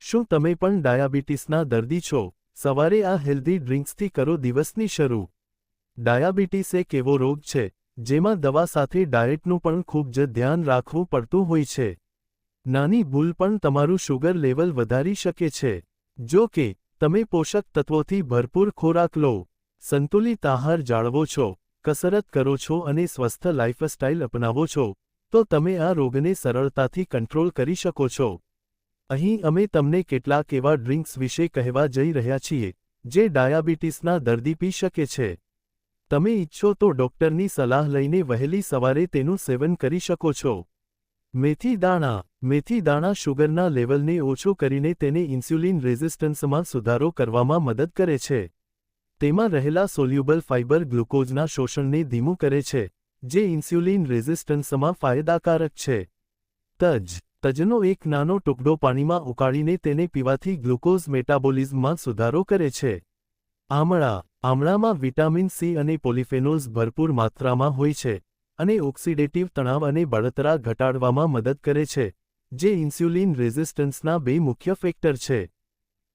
શું તમે પણ ડાયાબિટીસના દર્દી છો? સવારે આ હેલ્ધી ડ્રિંક્સથી કરો દિવસની શરૂ. ડાયાબિટીસ એક એવો રોગ છે, જેમાં દવા સાથે ડાયટનું પણ ખૂબ જ ધ્યાન રાખવું પડતું હોય છે. નાની ભૂલ પણ તમારું શુગર લેવલ વધારી શકે છે. જો કે, તમે પોષક તત્વોથી ભરપૂર ખોરાક લો, સંતુલિત આહાર જાળવો છો, કસરત કરો છો અને સ્વસ્થ લાઇફસ્ટાઇલ અપનાવો છો, તો તમે આ રોગને સરળતાથી કંટ્રોલ કરી શકો છો. અહીં અમે તમને કેટલાક એવા ડ્રિંક્સ વિશે કહેવા જઈ રહ્યા છીએ, જે ડાયાબિટીસના દર્દી પી શકે છે. તમે ઈચ્છો તો ડોક્ટરની સલાહ લઈને વહેલી સવારે તેનું સેવન કરી શકો છો. મેથી દાણા મેથી દાણા શુગરના લેવલને ઓછું કરીને તેને ઇન્સ્યુલિન રેઝિસ્ટન્સમાં સુધારો કરવામાં મદદ કરે છે. તેમાં રહેલા સોલ્યુબલ ફાઇબર ગ્લુકોઝના શોષણને ધીમું કરે છે, જે ઇન્સ્યુલિન રેઝિસ્ટન્સમાં ફાયદાકારક છે. તજ તજનો એક નાનો ટુકડો પાણીમાં ઉકાળીને તેને પીવાથી ગ્લુકોઝ મેટાબોલિઝમમાં સુધારો કરે છે. આમળા, આમળામાં વિટામિન સી અને પોલિફેનોલ્સ ભરપૂર માત્રામાં હોય છે અને ઓક્સિડેટિવ તણાવ અને બળતરા ઘટાડવામાં મદદ કરે છે, જે ઇન્સ્યુલિન રેઝિસ્ટન્સના બે મુખ્ય ફેક્ટર છે.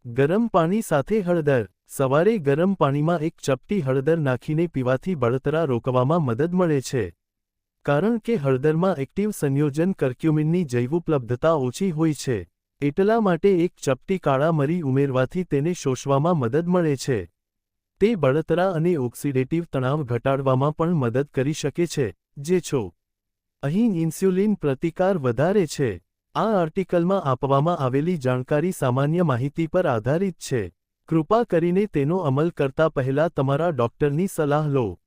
ગરમ પાણી સાથે હળદર, સવારે ગરમ પાણીમાં એક ચપટી હળદર નાખીને પીવાથી બળતરા રોકવામાં મદદ મળે છે. કારણ કે હળદરમાં એક્ટિવ સંયોજન કર્ક્યુમિનની જૈવોપલબ્ધતા ઓછી હોય છે, એટલા માટે એક ચપટી કાળા મરી ઉમેરવાથી તેને શોષવામાં મદદ મળે છે. તે બળતરા અને ઓક્સિડેટિવ તણાવ ઘટાડવામાં પણ મદદ કરી શકે છે, જે છો. અહીં ઇન્સ્યુલિન પ્રતિકાર વધારે છે. આ આર્ટિકલમાં આપવામાં આવેલી જાણકારી સામાન્ય માહિતી પર આધારિત છે. કૃપા કરીને તેનો અમલ કરતા પહેલા તમારા ડોક્ટરની સલાહ લો.